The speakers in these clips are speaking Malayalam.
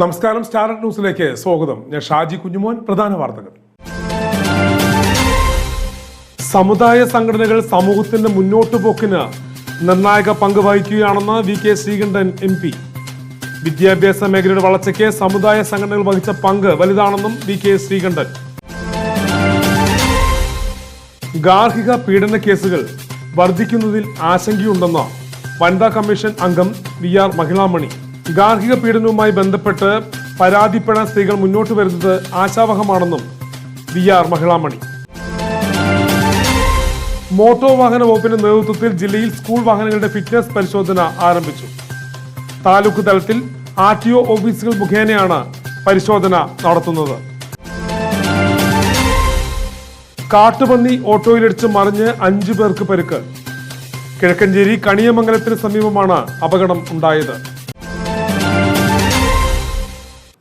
നമസ്കാരം സ്റ്റാർട്ട് ന്യൂസിലേക്ക് സ്വാഗതം. ഞാൻ ഷാജി കുഞ്ഞുമോൻ പ്രധാന വാർത്തകൾ. സമുദായ സംഘടനകൾ സമൂഹത്തിന്റെ മുന്നോട്ടു പോക്കിന് നിർണായക പങ്ക് വഹിക്കുകയാണെന്ന് V K Sreekandan M P. വിദ്യാഭ്യാസ മേഖലയുടെ വളർച്ചയ്ക്ക് സമുദായ സംഘടനകൾ വഹിച്ച പങ്ക് വലുതാണെന്നും വി കെ ശ്രീകണ്ഠൻ. ഗാർഹിക പീഡന കേസുകൾ വർദ്ധിക്കുന്നതിൽ ആശങ്കയുണ്ടെന്ന് വനിതാ കമ്മീഷൻ അംഗം വി ആർ മഹിളാമണി. ഗാർഹിക പീഡനവുമായി ബന്ധപ്പെട്ട് പരാതിപ്പെടാൻ സ്ത്രീകൾ മുന്നോട്ട് വരുന്നത് ആശാവഹമാണെന്നും വി ആർ മഹിളാമണി. മോട്ടോർ വാഹന വകുപ്പിന്റെ നേതൃത്വത്തിൽ ജില്ലയിൽ സ്കൂൾ വാഹനങ്ങളുടെ ഫിറ്റ്നസ് പരിശോധന ആരംഭിച്ചു. താലൂക്ക് തലത്തിൽ ആർ ടി ഒ ഓഫീസുകൾ മുഖേനയാണ് പരിശോധന നടത്തുന്നത്. കാട്ടുപന്നി ഓട്ടോയിലിടിച്ച് മറിഞ്ഞ് അഞ്ചു പേർക്ക് പരിക്ക്. കിഴക്കഞ്ചേരി കണിയമംഗലത്തിന് സമീപമാണ് അപകടം ഉണ്ടായത്.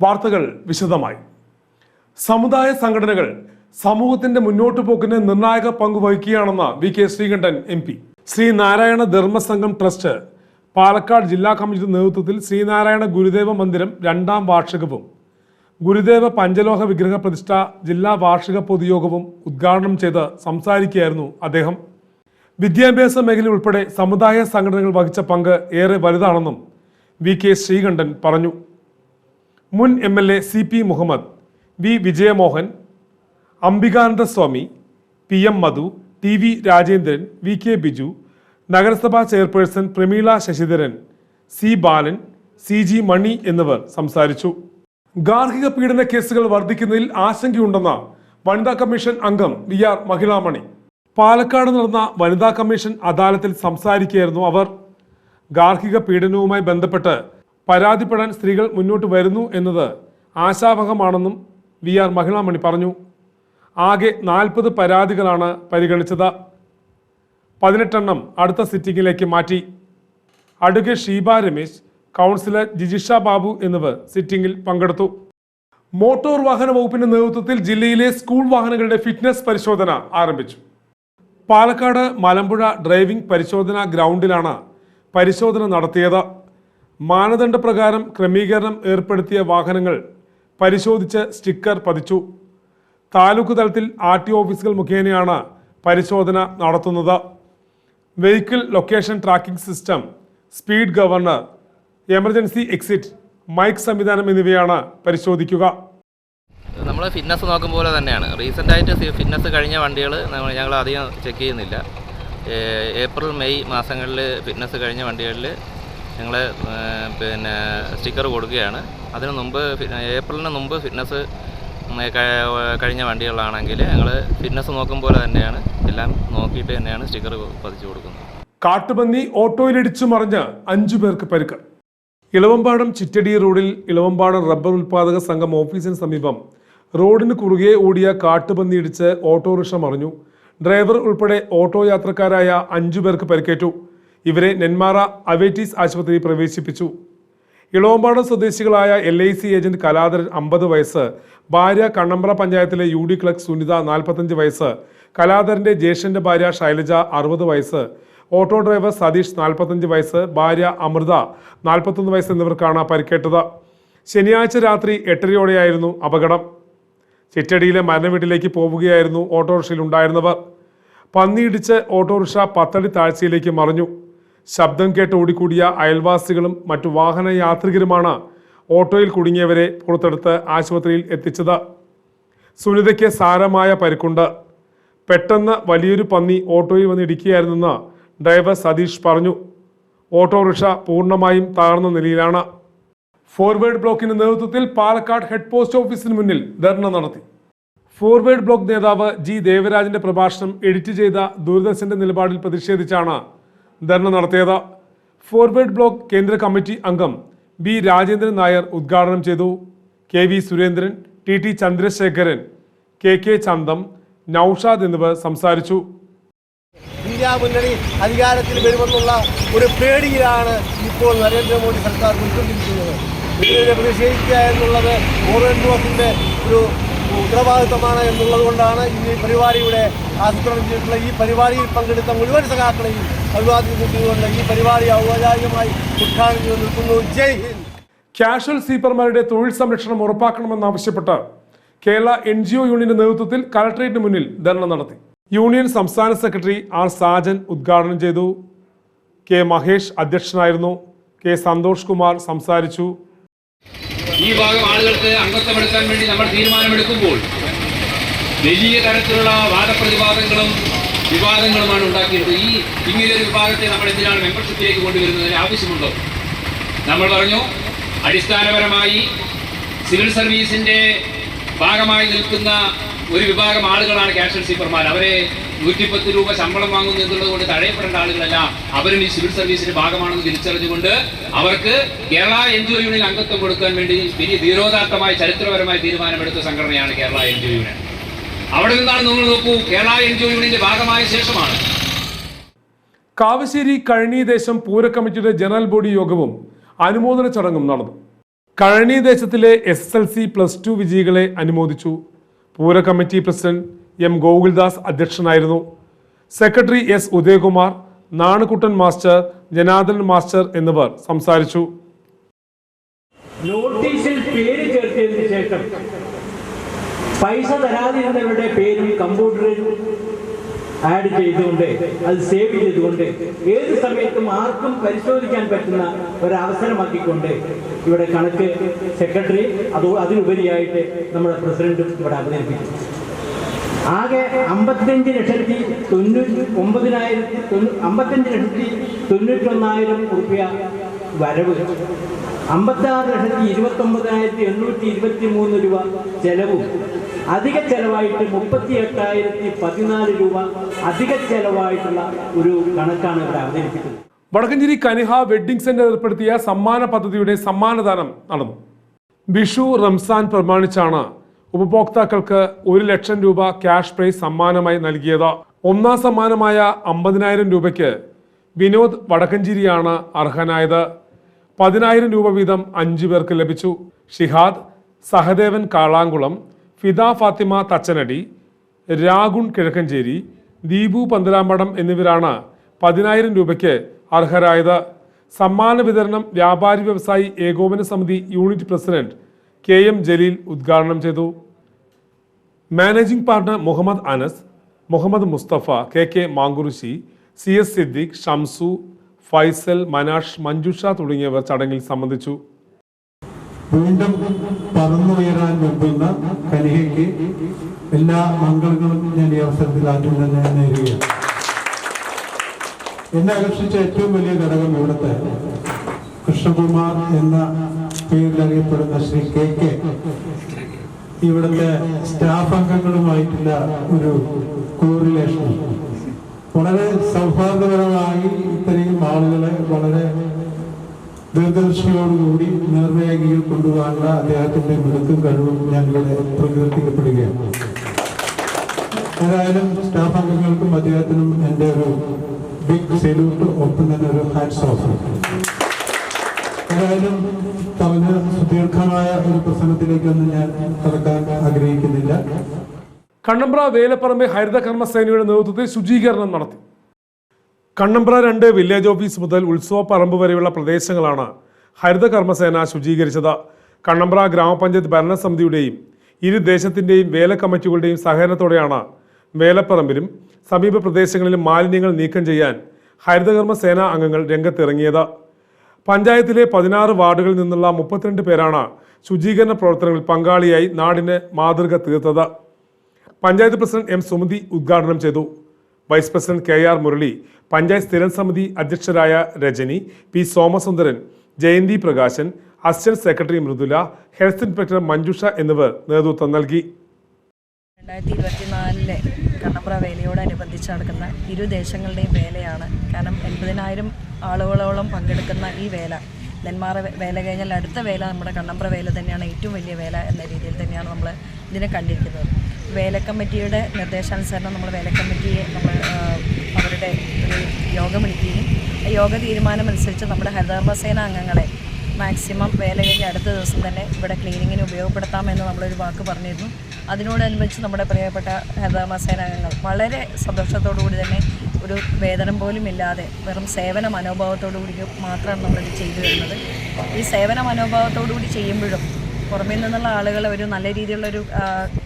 വാർത്തകൾ വിശദമായി. സമുദായ സംഘടനകൾ സമൂഹത്തിന്റെ മുന്നോട്ടു പോക്കിന് നിർണായക പങ്ക് വഹിക്കുകയാണെന്ന് V K Sreekandan M P. Sreenarayana Dharmasangham trust Palakkad ജില്ലാ കമ്മിറ്റി നേതൃത്വത്തിൽ ശ്രീനാരായണ ഗുരുദേവ മന്ദിരം രണ്ടാം വാർഷികവും ഗുരുദേവ പഞ്ചലോഹ വിഗ്രഹ പ്രതിഷ്ഠ ജില്ലാ വാർഷിക പൊതുയോഗവും ഉദ്ഘാടനം ചെയ്ത് സംസാരിക്കുകയായിരുന്നു അദ്ദേഹം. വിദ്യാഭ്യാസ മേഖല ഉൾപ്പെടെ സമുദായ സംഘടനകൾ വഹിച്ച പങ്ക് ഏറെ വലുതാണെന്നും വി കെ ശ്രീകണ്ഠൻ പറഞ്ഞു. മുൻ M L A C P Muhammad V. Vijayamohan Ambikananda Swami P. M. Madhu T. V. Rajendran V. K. Biju നഗരസഭാ chairperson Prameela Sasidharan C. Balan C. G. Mani എന്നിവർ സംസാരിച്ചു. ഗാർഹിക പീഡന കേസുകൾ വർദ്ധിക്കുന്നതിൽ ആശങ്കയുണ്ടെന്ന വനിതാ കമ്മീഷൻ അംഗം വി. ആർ. മഹിളാമണി. പാലക്കാട് നടന്ന വനിതാ കമ്മീഷൻ അദാലത്തിൽ സംസാരിക്കുകയായിരുന്നു അവർ. ഗാർഹിക പീഡനവുമായി ബന്ധപ്പെട്ട് പരാതിപ്പെടാൻ സ്ത്രീകൾ മുന്നോട്ട് വരുന്നു എന്നത് ആശാവഹമാണെന്നും വി ആർ മഹിളാമണി പറഞ്ഞു. ആകെ നാൽപ്പത് പരാതികളാണ് പരിഗണിച്ചത്. പതിനെട്ടെണ്ണം അടുത്ത സിറ്റിംഗിലേക്ക് മാറ്റി. അടുകെ ഷീബ രമേശ് കൗൺസിലർ ജിജിഷ ബാബു എന്നിവർ സിറ്റിംഗിൽ പങ്കെടുത്തു. മോട്ടോർ വാഹന വകുപ്പിന്റെ നേതൃത്വത്തിൽ ജില്ലയിലെ സ്കൂൾ വാഹനങ്ങളുടെ ഫിറ്റ്നസ് പരിശോധന ആരംഭിച്ചു. പാലക്കാട് മലമ്പുഴ ഡ്രൈവിംഗ് പരിശോധനാ ഗ്രൗണ്ടിലാണ് പരിശോധന നടത്തിയത്. മാനദണ്ഡപ്രകാരം ക്രമീകരണം ഏർപ്പെടുത്തിയ വാഹനങ്ങൾ പരിശോധിച്ച് സ്റ്റിക്കർ പതിച്ചു. താലൂക്ക് തലത്തിൽ ആർ ടി ഓഫീസുകൾ മുഖേനയാണ് പരിശോധന നടത്തുന്നത്. Vehicle location tracking system speed governor emergency exit mic സംവിധാനം എന്നിവയാണ് പരിശോധിക്കുക. നമ്മൾ ഫിറ്റ്നസ് നോക്കും പോലെ തന്നെയാണ്. റീസെന്റ് ആയിട്ട് ഫിറ്റ്നസ് കഴിഞ്ഞ വണ്ടികൾ ഞങ്ങൾ അധികം ചെക്ക് ചെയ്യുന്നില്ല. ഏപ്രിൽ മെയ് മാസങ്ങളിൽ ഫിറ്റ്നസ് കഴിഞ്ഞ വണ്ടികളിൽ ഞങ്ങൾ പിന്നെ സ്റ്റിക്കർ കൊടുക്കുകയാണ്. അതിന് മുമ്പ് ഏപ്രിലിന് മുമ്പ് ഫിറ്റ്നസ് കഴിഞ്ഞ വണ്ടികളാണെങ്കിൽ ഞങ്ങൾ ഫിറ്റ്നസ് നോക്കും പോലെ തന്നെയാണ് എല്ലാം നോക്കിയിട്ട് തന്നെയാണ് സ്റ്റിക്കർ പതിച്ചു കൊടുക്കുന്നത്. കാട്ടുപന്നി ഓട്ടോയിലിടിച്ചു മറിഞ്ഞ് അഞ്ചു പേർക്ക് പരിക്ക്. ഇളവമ്പാടം ചിറ്റടി റോഡിൽ ഇളവമ്പാടം റബ്ബർ ഉൽപാദക സംഘം ഓഫീസിന് സമീപം റോഡിന് കുറുകെ ഓടിയ കാട്ടുപന്നി ഇടിച്ച് ഓട്ടോറിക്ഷ മറിഞ്ഞു. ഡ്രൈവർ ഉൾപ്പെടെ ഓട്ടോ യാത്രക്കാരായ അഞ്ചു പേർക്ക് പരിക്കേറ്റു. ഇവരെ നെന്മാറ അവേറ്റീസ് ആശുപത്രിയിൽ പ്രവേശിപ്പിച്ചു. ഇളവമ്പാടം സ്വദേശികളായ L I C agent Kaladharan അമ്പത് വയസ്സ് ഭാര്യ കണ്ണമ്പ്ര പഞ്ചായത്തിലെ യു ഡി ക്ലർക്ക് സുനിത നാൽപ്പത്തഞ്ച് വയസ്സ് കലാധരന്റെ ജ്യേഷ്ഠന്റെ ഭാര്യ ശൈലജ അറുപത് വയസ്സ് ഓട്ടോ ഡ്രൈവർ സതീഷ് നാൽപ്പത്തഞ്ച് വയസ്സ് ഭാര്യ അമൃത നാൽപ്പത്തൊന്ന് വയസ്സ് എന്നിവർക്കാണ് പരിക്കേറ്റത്. ശനിയാഴ്ച രാത്രി എട്ടരയോടെയായിരുന്നു അപകടം. ചിറ്റടിയിലെ മരണവീട്ടിലേക്ക് പോവുകയായിരുന്നു ഓട്ടോറിക്ഷയിൽ ഉണ്ടായിരുന്നവർ. പന്നിയിടിച്ച് ഓട്ടോറിക്ഷ പത്തടി താഴ്ചയിലേക്ക് മറിഞ്ഞു. ശബ്ദം കേട്ട് ഓടിക്കൂടിയ അയൽവാസികളും മറ്റു വാഹന യാത്രികരുമാണ് ഓട്ടോയിൽ കുടുങ്ങിയവരെ പുറത്തെടുത്ത് ആശുപത്രിയിൽ എത്തിച്ചത്. സുനിതയ്ക്ക് സാരമായ പരിക്കുണ്ട്. പെട്ടെന്ന് വലിയൊരു പന്നി ഓട്ടോയിൽ വന്ന് ഇടിക്കുകയായിരുന്നെന്ന് ഡ്രൈവർ സതീഷ് പറഞ്ഞു. ഓട്ടോറിക്ഷ പൂർണമായും താഴ്ന്ന നിലയിലാണ്. ഫോർവേഡ് ബ്ലോക്കിന്റെ നേതൃത്വത്തിൽ പാലക്കാട് ഹെഡ് പോസ്റ്റ് ഓഫീസിന് മുന്നിൽ ധർണ നടത്തി. ഫോർവേഡ് ബ്ലോക്ക് നേതാവ് ജി ദേവരാജന്റെ പ്രഭാഷണം എഡിറ്റ് ചെയ്ത ദൂരദർശന്റെ നിലപാടിൽ പ്രതിഷേധിച്ചാണ് ധർണ നടത്തിയത്. ഫോർവേഡ് ബ്ലോക്ക് കേന്ദ്ര കമ്മിറ്റി അംഗം ബി രാജേന്ദ്രൻ നായർ ഉദ്ഘാടനം ചെയ്തു. K V Surendran T T Chandrasekharan K K ചന്തം നൌഷാദ് എന്നിവർ സംസാരിച്ചു. ഇന്ത്യ മുന്നണി അധികാരത്തിൽ വരുമെന്നുള്ള ഒരു പേടിയിലാണ് ഇപ്പോൾ നരേന്ദ്രമോദി സർക്കാർ ഉൾക്കൊണ്ടിരിക്കുന്നത് ഇതിനെ പ്രതിഷേധിക്കുക എന്നുള്ളത് ഫോർവേഡ് ബ്ലോക്കിന്റെ ഒരു ഉത്തരവാദിത്തമാണ് എന്നുള്ളത് കൊണ്ടാണ് ഈ പരിപാടിയുടെ ആസൂത്രണം ചെയ്തിട്ടുള്ള ഈ പരിപാടിയിൽ പങ്കെടുത്ത മുഴുവൻ സഖാക്കളെയും അഭിവാദ്യം ചെയ്തുകൊണ്ട് ഈ പരിപാടി ഔപചാരികമായി ഉദ്ഘാടനം ചെയ്ത് നിൽക്കുന്നു. ജയ് ഹിന്ദ്. കാഷ്വൽ സ്വീപ്പർമാരുടെ തൊഴിൽ സംരക്ഷണം ഉറപ്പാക്കണമെന്നാവശ്യപ്പെട്ട് കേരള എൻ ജി ഒ യൂണിയന്റെ നേതൃത്വത്തിൽ കലക്ടറേറ്റിന് മുന്നിൽ ധർണ നടത്തി. യൂണിയൻ സംസ്ഥാന സെക്രട്ടറി ആർ സാജൻ ഉദ്ഘാടനം ചെയ്തു. കെ മഹേഷ് അധ്യക്ഷനായിരുന്നു. കെ സന്തോഷ് കുമാർ സംസാരിച്ചു. ഈ ഭാഗം ആളുകൾക്ക് അംഗത്വമെടുക്കാൻ വേണ്ടി നമ്മൾ തീരുമാനമെടുക്കുമ്പോൾ വലിയ തരത്തിലുള്ള വാദപ്രതിവാദങ്ങളും വിവാദങ്ങളുമാണ് ഉണ്ടാക്കിയത്. ഈ ഇങ്ങനെയൊരു വിഭാഗത്തെ നമ്മൾ എന്തിനാണ് മെമ്പർഷിപ്പിലേക്ക് കൊണ്ടുവരുന്നതിന് ആവശ്യമുണ്ടോ? നമ്മൾ പറഞ്ഞു അടിസ്ഥാനപരമായി സിവിൽ സർവീസിന്റെ ഭാഗമായി നിൽക്കുന്ന ഒരു വിഭാഗം ആളുകളാണ് കാഷ്വൽ സീപ്പർമാർ അവരെ നൂറ്റിപ്പത്ത് രൂപ ശമ്പളം വാങ്ങുന്നു എന്നുള്ളത് കൊണ്ട് തടയപ്പെടേണ്ട ആളുകളല്ല അവരും ഈ സിവിൽ സർവീസിന്റെ ഭാഗമാണെന്ന് തിരിച്ചറിഞ്ഞുകൊണ്ട് അവർക്ക് Kerala N G O union അംഗത്വം കൊടുക്കാൻ വേണ്ടി വലിയ ധീരോദാത്തമായ ചരിത്രപരമായ തീരുമാനമെടുത്ത സംഘടനയാണ് Kerala N G O union അവിടെ നിന്നാണ് നിങ്ങൾ നോക്കൂ കേരള എൻ ജി ഒ യൂണിയന്റെ ഭാഗമായ ശേഷമാണ്. കാവശ്ശേരി കഴനീദേശം ദേശം പൂരക്കമ്മിറ്റിയുടെ ജനറൽ ബോഡി യോഗവും അനുമോദന ചടങ്ങും നടന്നു. കഴനീദേശത്തിലെ S S L C plus two വിജയികളെ അനുമോദിച്ചു. പൂര കമ്മിറ്റി പ്രസിഡന്റ് എം ഗോകുൽദാസ് അധ്യക്ഷനായിരുന്നു. Secretary S Udayakumar Nanukuttan master Janardhan master എന്നിവർ സംസാരിച്ചു. നോട്ടീസിൽ പേര് ചേർത്തതിന് ശേഷം പൈസ തരാതിരുന്നവരുടെ പേരും കമ്പ്യൂട്ടറിൽ ആഡ് ചെയ്തുകൊണ്ട് അത് സേവ് ചെയ്തുകൊണ്ട് ഏത് സമയത്തും ആർക്കും പരിശോധിക്കാൻ പറ്റുന്ന ഒരവസരമാക്കിക്കൊണ്ട് ഇവിടെ കണക്ക് സെക്രട്ടറി അത് അതിനുപരിയായിട്ട് നമ്മുടെ പ്രസിഡന്റും ഇവിടെ അവതരിപ്പിച്ചു. ആകെ അമ്പത്തഞ്ച് ലക്ഷത്തി തൊണ്ണൂറ്റി ഒമ്പതിനായിരത്തി തൊണ്ണൂ അമ്പത്തഞ്ച് ലക്ഷത്തി തൊണ്ണൂറ്റൊന്നായിരം റുപ്യ വരവ്. അമ്പത്താറ് ലക്ഷത്തി ഇരുപത്തി ഒമ്പതിനായിരത്തി എണ്ണൂറ്റി ഇരുപത്തി മൂന്ന് രൂപ ചെലവും. അധിക ചെലവായിട്ട് മുപ്പത്തി എട്ടായിരത്തി പതിനാല് രൂപ അധിക ചെലവായിട്ടുള്ള ഒരു കണക്കാണ് ഇവിടെ അവതരിപ്പിക്കുന്നത്. വടക്കഞ്ചേരി കനിഹ വെഡ്ഡിംഗ് സെന്റർ ഏർപ്പെടുത്തിയ സമ്മാന പദ്ധതിയുടെ സമ്മാനദാനം നടന്നു. വിഷു റംസാൻ പ്രമാണിച്ചാണ് ഉപഭോക്താക്കൾക്ക് ഒരു ലക്ഷം രൂപ ക്യാഷ് പ്രൈസ് സമ്മാനമായി നൽകിയത്. ഒന്നാം സമ്മാനമായ അമ്പതിനായിരം രൂപയ്ക്ക് വിനോദ് വടക്കഞ്ചേരിയാണ് അർഹനായത്. പതിനായിരം രൂപ വീതം അഞ്ചു പേർക്ക് ലഭിച്ചു. ഷിഹാദ് സഹദേവൻ കാളാങ്കുളം ഫിദ ഫാത്തിമ തച്ചനടി രാഗുൺ കിഴക്കഞ്ചേരി ദീപു പന്തലാമ്പടം എന്നിവരാണ് പതിനായിരം രൂപയ്ക്ക് അർഹരായത്. സമ്മാന വിതരണം വ്യാപാരി വ്യവസായി ഏകോപന സമിതി unit president K M Jaleel ഉദ്ഘാടനം ചെയ്തു. Managing partner Muhammad Anas Muhammad Mustafa K K Mankurissi C S Siddique Shamsu Faisal Manash Manjusha തുടങ്ങിയവർ ചടങ്ങിൽ സംബന്ധിച്ചു. വീണ്ടും പറന്നുയരാൻ വെമ്പുന്ന കനികയ്ക്ക് എല്ലാ മംഗളങ്ങളും ഞാൻ ഈ അവസരത്തിൽ ആദ്യം തന്നെ നേരുകയാണ്. എന്നെ ആകർഷിച്ച ഏറ്റവും വലിയ ഘടകം ഇവിടുത്തെ കൃഷ്ണകുമാർ എന്ന പേരിൽ അറിയപ്പെടുന്ന ശ്രീ കെ കെ. ഇവിടുത്തെ സ്റ്റാഫ് അംഗങ്ങളുമായിട്ടുള്ള ഒരു കോറിലേഷൻ. വളരെ സൗഹാർദ്ദപരമായി ഇത്രയും ആളുകളെ വളരെ ദൂരദർശിയോടുകൂടി നിർവേഗിയിൽ കൊണ്ടുപോകാനുള്ള അദ്ദേഹത്തിന്റെ മിടുക്കും കഴിവും ഇവിടെ പ്രകീർത്തിക്കപ്പെടുകയാണ്. ഏതായാലും സ്റ്റാഫ് അംഗങ്ങൾക്കും അദ്ദേഹത്തിനും എന്റെ ഒരു ബിഗ് സെല്യൂട്ട് ഒപ്പം തന്നെ ഒരു ഹാറ്റ്സ് ഓഫ് ഏതായാലും തമിഴ് സുദീർഘമായ ഒരു പ്രസംഗത്തിലേക്കൊന്നും ഞാൻ കടക്കാൻ ആഗ്രഹിക്കുന്നില്ല. കണ്ണമ്പ്ര വേലപ്പറമ്പ് ഹരിത കർമ്മസേനയുടെ നേതൃത്വത്തിൽ ശുചീകരണം നടത്തി. കണ്ണമ്പ്ര രണ്ട് വില്ലേജ് ഓഫീസ് മുതൽ ഉത്സവ പറമ്പ് വരെയുള്ള പ്രദേശങ്ങളാണ് ഹരിത കർമ്മസേന ശുചീകരിച്ചത്. കണ്ണമ്പ്ര ഗ്രാമപഞ്ചായത്ത് ഭരണസമിതിയുടെയും ഇരു ദേശത്തിന്റെയും വേല കമ്മിറ്റികളുടെയും സഹകരണത്തോടെയാണ് വേലപ്പറമ്പിലും സമീപ പ്രദേശങ്ങളിലും മാലിന്യങ്ങൾ നീക്കം ചെയ്യാൻ ഹരിതകർമ്മ സേനാ അംഗങ്ങൾ രംഗത്തിറങ്ങിയത്. പഞ്ചായത്തിലെ പതിനാറ് വാർഡുകളിൽ നിന്നുള്ള മുപ്പത്തിരണ്ട് പേരാണ് ശുചീകരണ പ്രവർത്തനങ്ങളിൽ പങ്കാളിയായി നാടിന് മാതൃക തീർത്തത്. പഞ്ചായത്ത് പ്രസിഡന്റ് എം സുമതി ഉദ്ഘാടനം ചെയ്തു. Vice president K R Murali panchayat സ്ഥിരം സമിതി അധ്യക്ഷരായ Rajani P Somasundaran Jayanthi Prakashan assistant secretary Mridula health inspector Manjusha എന്നിവർ നേതൃത്വം നൽകി. രണ്ടായിരത്തി ഇരുപത്തിനാലിലെ കണ്ണമ്പ്ര വേലയോടനുബന്ധിച്ച് നടക്കുന്ന ഇരു ദേശങ്ങളുടെയും വേലയാണ്. കാരണം എൺപതിനായിരം ആളുകളോളം പങ്കെടുക്കുന്ന ഈ വേല. നെന്മാറ വേല കഴിഞ്ഞാൽ അടുത്ത വേല നമ്മുടെ കണ്ണമ്പ്ര വേല തന്നെയാണ് ഏറ്റവും വലിയ വേല എന്ന രീതിയിൽ തന്നെയാണ് നമ്മൾ ഇതിനെ കണ്ടിരിക്കുന്നത്. വേല കമ്മിറ്റിയുടെ നിർദ്ദേശാനുസരണം നമ്മൾ വേലക്കമ്മിറ്റിയെ നമ്മൾ അവരുടെ ഒരു യോഗം വിളിക്കുകയും യോഗ തീരുമാനമനുസരിച്ച് നമ്മുടെ ഹരിതകർമ്മസേന അംഗങ്ങളെ മാക്സിമം വേല കഴിഞ്ഞ് അടുത്ത ദിവസം തന്നെ ഇവിടെ ക്ലീനിങ്ങിന് ഉപയോഗപ്പെടുത്താമെന്ന് നമ്മളൊരു വാക്ക് പറഞ്ഞിരുന്നു. അതിനോടനുബന്ധിച്ച് നമ്മുടെ പ്രിയപ്പെട്ട ഹരിതകർമ്മസേന അംഗങ്ങൾ വളരെ സന്തോഷത്തോടു കൂടി തന്നെ ഒരു വേതനം പോലും ഇല്ലാതെ വെറും സേവന മനോഭാവത്തോടു കൂടി മാത്രമാണ് നമ്മളിത് ചെയ്തു വരുന്നത്. ഈ സേവന മനോഭാവത്തോടു കൂടി ചെയ്യുമ്പോഴും പുറമേ നിന്നുള്ള ആളുകൾ ഒരു നല്ല രീതിയിലുള്ളൊരു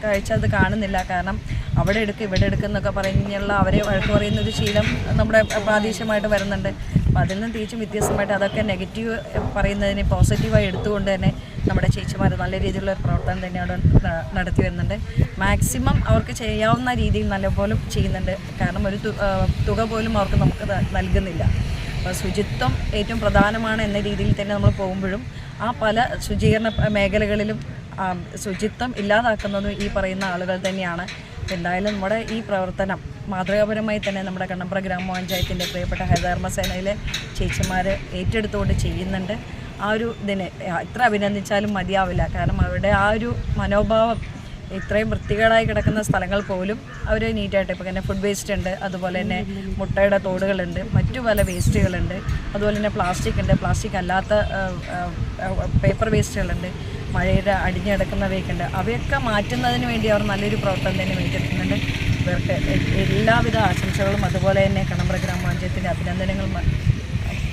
കാഴ്ച അത് കാണുന്നില്ല. കാരണം അവിടെ എടുക്കുക ഇവിടെ എടുക്കുന്നൊക്കെ പറഞ്ഞുള്ള അവരെ വഴക്ക് പറയുന്ന ഒരു ശീലം നമ്മുടെ പ്രാദേശികമായിട്ട് വരുന്നുണ്ട്. അപ്പം അതിൽ നിന്ന് തീർച്ചയായും വ്യത്യസ്തമായിട്ട് അതൊക്കെ നെഗറ്റീവ് പറയുന്നതിനെ പോസിറ്റീവായി എടുത്തുകൊണ്ട് തന്നെ നമ്മുടെ ചേച്ചിമാർ നല്ല രീതിയിലുള്ള പ്രവർത്തനം തന്നെ അവിടെ നടത്തി വരുന്നുണ്ട്. മാക്സിമം അവർക്ക് ചെയ്യാവുന്ന രീതിയിൽ നല്ലപോലെ ചെയ്യുന്നുണ്ട്. കാരണം ഒരു തുക പോലും അവർക്ക് നമുക്ക് നൽകുന്നില്ല. അപ്പോൾ ശുചിത്വം ഏറ്റവും പ്രധാനമാണ് എന്ന രീതിയിൽ തന്നെ നമ്മൾ പോകുമ്പോഴും ആ പല ശുചീകരണ മേഖലകളിലും ശുചിത്വം ഇല്ലാതാക്കുന്നതും ഈ പറയുന്ന ആളുകൾ തന്നെയാണ്. എന്തായാലും നമ്മുടെ ഈ പ്രവർത്തനം മാതൃകാപരമായി തന്നെ നമ്മുടെ കണ്ണമ്പ്ര ഗ്രാമപഞ്ചായത്തിന്റെ പ്രിയപ്പെട്ട ഹരിതകർമ്മസേനയിലെ ചേച്ചിമാർ ഏറ്റെടുത്തുകൊണ്ട് ചെയ്യുന്നുണ്ട്. ആ ഒരു ഇതിന് എത്ര അഭിനന്ദിച്ചാലും മതിയാവില്ല. കാരണം അവരുടെ ആ ഒരു മനോഭാവം ഇത്രയും വൃത്തികേടായി കിടക്കുന്ന സ്ഥലങ്ങൾ പോലും അവർ നീറ്റായിട്ട് ഇപ്പോൾ തന്നെ ഫുഡ് വേസ്റ്റ് ഉണ്ട് അതുപോലെ തന്നെ മുട്ടയുടെ തോടുകളുണ്ട് മറ്റു പല വേസ്റ്റുകളുണ്ട് അതുപോലെ തന്നെ പ്ലാസ്റ്റിക് ഉണ്ട്. പ്ലാസ്റ്റിക് അല്ലാത്ത പേപ്പർ വേസ്റ്റുകളുണ്ട് മഴയുടെ അടിഞ്ഞെടുക്കുന്നവയൊക്കെ ഉണ്ട്. അവയൊക്കെ മാറ്റുന്നതിന് വേണ്ടി അവർ നല്ലൊരു പ്രവർത്തനം തന്നെ ഏറ്റെടുക്കുന്നുണ്ട് ഇവർക്ക് എല്ലാവിധ ആശംസകളും അതുപോലെ തന്നെ കണമ്പ്ര ഗ്രാമപഞ്ചായത്തിന്റെ അഭിനന്ദനങ്ങൾ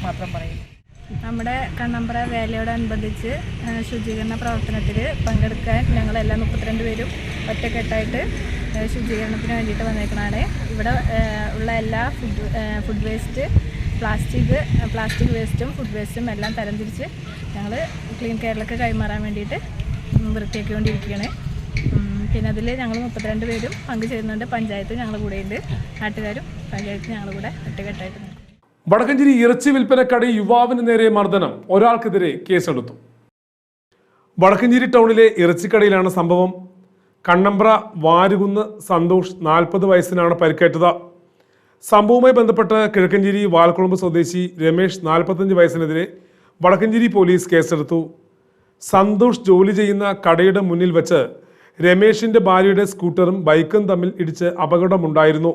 മാത്രം പറയുന്നു. നമ്മുടെ കണ്ണമ്പ്ര വേലയോടനുബന്ധിച്ച് ശുചീകരണ പ്രവർത്തനത്തിൽ പങ്കെടുക്കാൻ ഞങ്ങളെല്ലാം മുപ്പത്തിരണ്ട് പേരും ഒറ്റക്കെട്ടായിട്ട് ശുചീകരണത്തിന് വേണ്ടിയിട്ട് വന്നേക്കണാണ്. ഇവിടെ ഉള്ള എല്ലാ food food waste plastic plastic വേസ്റ്റും ഫുഡ് വേസ്റ്റും എല്ലാം തരംതിരിച്ച് ഞങ്ങൾ ക്ലീൻ കെയറിലൊക്കെ കൈമാറാൻ വേണ്ടിയിട്ട് വൃത്തിയാക്കിക്കൊണ്ടിരിക്കുകയാണ് പിന്നെ അതിൽ ഞങ്ങൾ മുപ്പത്തിരണ്ട് പേരും പങ്കുചേരുന്നുണ്ട് പഞ്ചായത്ത് ഞങ്ങളുടെ കൂടെയുണ്ട്. നാട്ടുകാരും പഞ്ചായത്ത് ഞങ്ങളുടെ കൂടെ ഒറ്റക്കെട്ടായിട്ട് വടക്കഞ്ചേരി ഇറച്ചി വിൽപ്പനക്കടി യുവാവിന് നേരെ മർദ്ദനം. ഒരാൾക്കെതിരെ കേസെടുത്തു. വടക്കഞ്ചേരി ടൗണിലെ ഇറച്ചിക്കടയിലാണ് സംഭവം. കണ്ണമ്പ്ര വാരുകുന്ന് സന്തോഷ് നാൽപ്പത് വയസ്സിനാണ് പരിക്കേറ്റത്. സംഭവവുമായി ബന്ധപ്പെട്ട് കിഴക്കഞ്ചേരി വാൽക്കുളമ്പ് സ്വദേശി രമേഷ് നാൽപ്പത്തഞ്ച് വയസ്സിനെതിരെ വടക്കഞ്ചേരി പോലീസ് കേസെടുത്തു. സന്തോഷ് ജോലി ചെയ്യുന്ന കടയുടെ മുന്നിൽ വച്ച് രമേഷിന്റെ ഭാര്യയുടെ സ്കൂട്ടറും ബൈക്കും തമ്മിൽ ഇടിച്ച് അപകടമുണ്ടായിരുന്നു.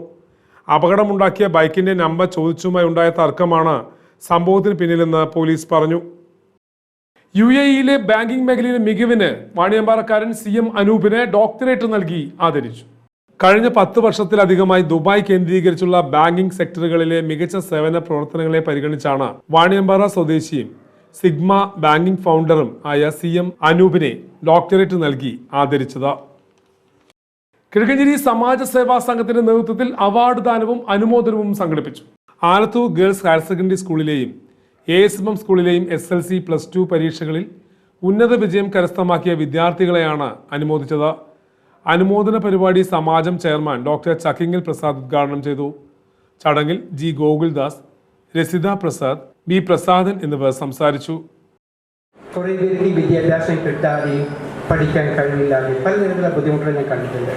അപകടമുണ്ടാക്കിയ ബൈക്കിന്റെ നമ്പർ ചോദിച്ചുമായി ഉണ്ടായ തർക്കമാണ് സംഭവത്തിന് പിന്നിലെന്ന് പോലീസ് പറഞ്ഞു. യു എ ഇയിലെ ബാങ്കിംഗ് മേഖലയിലെ മികവിന് വാണിയമ്പാറക്കാരൻ സി എം അനൂപിനെ ഡോക്ടറേറ്റ് നൽകി ആദരിച്ചു. കഴിഞ്ഞ പത്ത് വർഷത്തിലധികമായി ദുബായ് കേന്ദ്രീകരിച്ചുള്ള ബാങ്കിംഗ് സെക്ടറുകളിലെ മികച്ച സേവന പ്രവർത്തനങ്ങളെ പരിഗണിച്ചാണ് വാണിയമ്പാറ സ്വദേശിയും സിഗ്മ ബാങ്കിംഗ് ഫൗണ്ടറും ആയ സി എം അനൂപിനെ ഡോക്ടറേറ്റ് നൽകി ആദരിച്ചത്. കിഴക്കഞ്ചേരി സമാജ സേവാ സംഘത്തിന്റെ നേതൃത്വത്തിൽ അവാർഡ് ദാനവും അനുമോദനവും സംഘടിപ്പിച്ചു. ആലത്തൂർ ഗേൾസ് ഹയർ സെക്കൻഡറി സ്കൂളിലെയും A S M M സ്കൂളിലെയും S L C plus two പരീക്ഷകളിൽ ഉന്നത വിജയം കരസ്ഥമാക്കിയ വിദ്യാർത്ഥികളെയാണ് അനുമോദിച്ചത്. അനുമോദന പരിപാടി സമാജം ചെയർമാൻ ഡോക്ടർ ചക്കിങ്ങൽ പ്രസാദ് ഉദ്ഘാടനം ചെയ്തു. ചടങ്ങിൽ ജി. ഗോകുൽദാസ് രസിത പ്രസാദ് ബി. പ്രസാദൻ എന്നിവർ സംസാരിച്ചു. വിദ്യാഭ്യാസം കിട്ടാതെ പഠിക്കാൻ കഴിവില്ലാതെ പലതരത്തിലുള്ള ബുദ്ധിമുട്ടുകൾ ഞാൻ കണ്ടിട്ടുണ്ട്.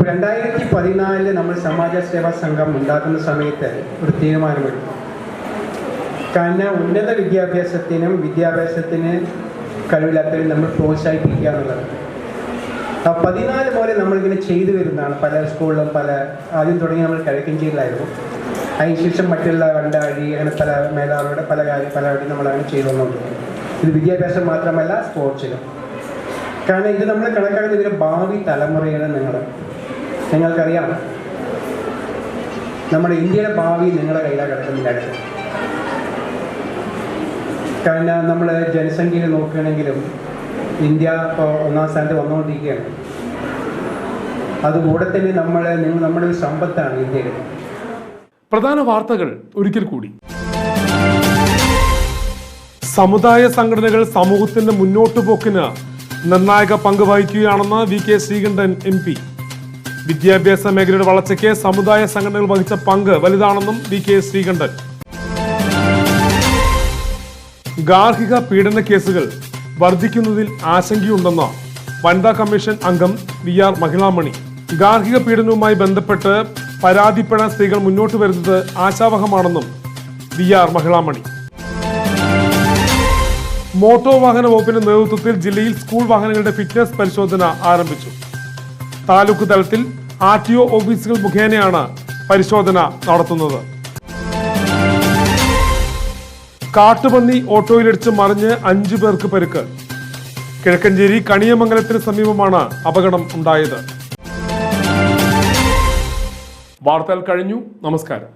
അപ്പോൾ രണ്ടായിരത്തി പതിനാലിൽ നമ്മൾ സമാജ സേവാ സംഘം ഉണ്ടാക്കുന്ന സമയത്ത് ഒരു തീരുമാനമെടുത്തു. കാരണം ഉന്നത വിദ്യാഭ്യാസത്തിനും വിദ്യാഭ്യാസത്തിന് കഴിവില്ലാത്തവരും നമ്മൾ പ്രോത്സാഹിപ്പിക്കുക എന്നുള്ളത്. ആ പതിനാല് പോലെ നമ്മളിങ്ങനെ ചെയ്തു വരുന്നതാണ്. പല സ്കൂളിലും പല ആദ്യം തുടങ്ങി നമ്മൾ കിഴക്കഞ്ചേരിയിലായിരുന്നു അതിനുശേഷം മറ്റുള്ള വണ്ടാഴി അങ്ങനെ പല മേധാവിയുടെ പല കാര്യം പല വഴി നമ്മൾ നമ്മളങ്ങനെ ചെയ്തു ഇത് വിദ്യാഭ്യാസം മാത്രമല്ല സ്പോർട്സിലും. കാരണം ഇത് നമ്മൾ കണക്കാക്കുന്ന ഇതിന്റെ ഭാവി തലമുറയാണ് നിങ്ങൾ നിങ്ങൾക്കറിയാം. നമ്മുടെ ഇന്ത്യയുടെ ഭാവി നിങ്ങളുടെ കയ്യിലാണ് കിടക്കുന്നില്ല കാരണം നമ്മൾ ജനസംഖ്യയിൽ നോക്കുകയാണെങ്കിലും ഇന്ത്യ ഇപ്പോൾ ഒന്നാം സ്ഥാനത്ത് വന്നുകൊണ്ടിരിക്കുകയാണ്. അതുകൂടെ തന്നെ നമ്മൾ നമ്മുടെ ഒരു സമ്പത്താണ് ഇന്ത്യയിൽ പ്രധാന വാർത്തകൾ ഒരിക്കൽ കൂടി. സമുദായ സംഘടനകൾ സമൂഹത്തിന്റെ മുന്നോട്ടു പോക്കിന് നിർണായക പങ്ക് വഹിക്കുകയാണെന്ന് V K Sreekandan M P. വിദ്യാഭ്യാസ മേഖലയുടെ വളർച്ചയ്ക്ക് സമുദായ സംഘടനകൾ വഹിച്ച പങ്ക് വലുതാണെന്നും വി കെ ശ്രീകണ്ഠൻ. ഗാർഹിക പീഡന കേസുകൾ വർദ്ധിക്കുന്നതിൽ ആശങ്കയുണ്ടെന്ന് വനിതാ കമ്മീഷൻ അംഗം വി ആർ മഹിളാമണി. ഗാർഹിക പീഡനവുമായി ബന്ധപ്പെട്ട് പരാതിപ്പെടാൻ സ്ത്രീകൾ മുന്നോട്ട് വരുന്നത് ആശാവഹമാണെന്നും വി ആർ മഹിളാമണി. മോട്ടോർ വാഹന വകുപ്പിന്റെ നേതൃത്വത്തിൽ ജില്ലയിൽ സ്കൂൾ വാഹനങ്ങളുടെ ഫിറ്റ്നസ് പരിശോധന ആരംഭിച്ചു. താലൂക്ക് തലത്തിൽ ആർ ടി ഒ ഓഫീസുകൾ മുഖേനയാണ് പരിശോധന നടത്തുന്നത്. കാട്ടുപന്നി ഓട്ടോയിലിടിച്ച് മറിഞ്ഞ് അഞ്ചു പേർക്ക് പരിക്ക്. കിഴക്കഞ്ചേരി കണിയമംഗലത്തിന് സമീപമാണ് അപകടം ഉണ്ടായത്. വാർത്തകൾ കഴിഞ്ഞു. നമസ്കാരം.